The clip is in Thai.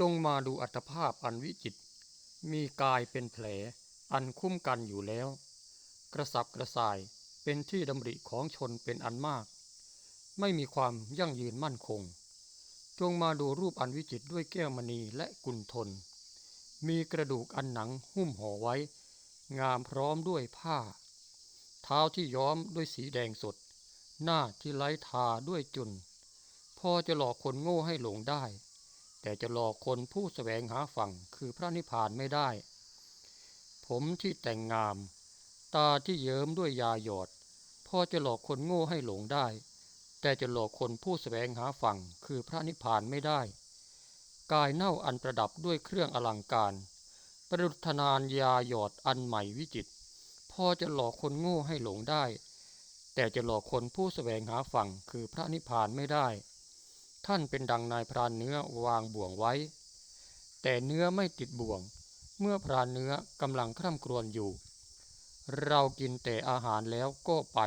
จงมาดูอัตภาพอันวิจิต มีกายเป็นแผล อันคุ้มกันอยู่แล้ว กระสับกระส่ายเป็นที่ดำริของชนเป็นอันมาก ไม่มีความยั่งยืนมั่นคง จงมาดูรูปอันวิจิตด้วยแก้วมณีและกุลทน มีกระดูกอันหนังหุ้มห่อไว้ งามพร้อมด้วยผ้า เท้าที่ย้อมด้วยสีแดงสด หน้าที่ไร้ทาด้วยจุน พอจะหลอกคนโง่ให้หลงได้ แต่จะหลอกคนผู้แสวงหาฝั่งคือพระนิพพานไม่ได้ ผมที่แต่งงาม ตาที่เยิ้มด้วยยาหยอด พอจะหลอกคนโง่ให้หลงได้ แต่จะหลอกคนผู้แสวงหาฝั่งคือพระนิพพานไม่ได้ กายเน่าอันประดับด้วยเครื่องอลังการ ประดุษนานยาหยอดอันใหม่วิจิต พอจะหลอกคนโง่ให้หลงได้ แต่จะหลอกคนผู้แสวงหาฝั่งคือพระนิพพานไม่ได้ ท่านเป็นดังนายพรานเนื้อวางบ่วงไว้ แต่เนื้อไม่ติดบ่วง เมื่อพรานเนื้อกำลังคร่ำครวญอยู่ เรากินแต่อาหารแล้วก็ไป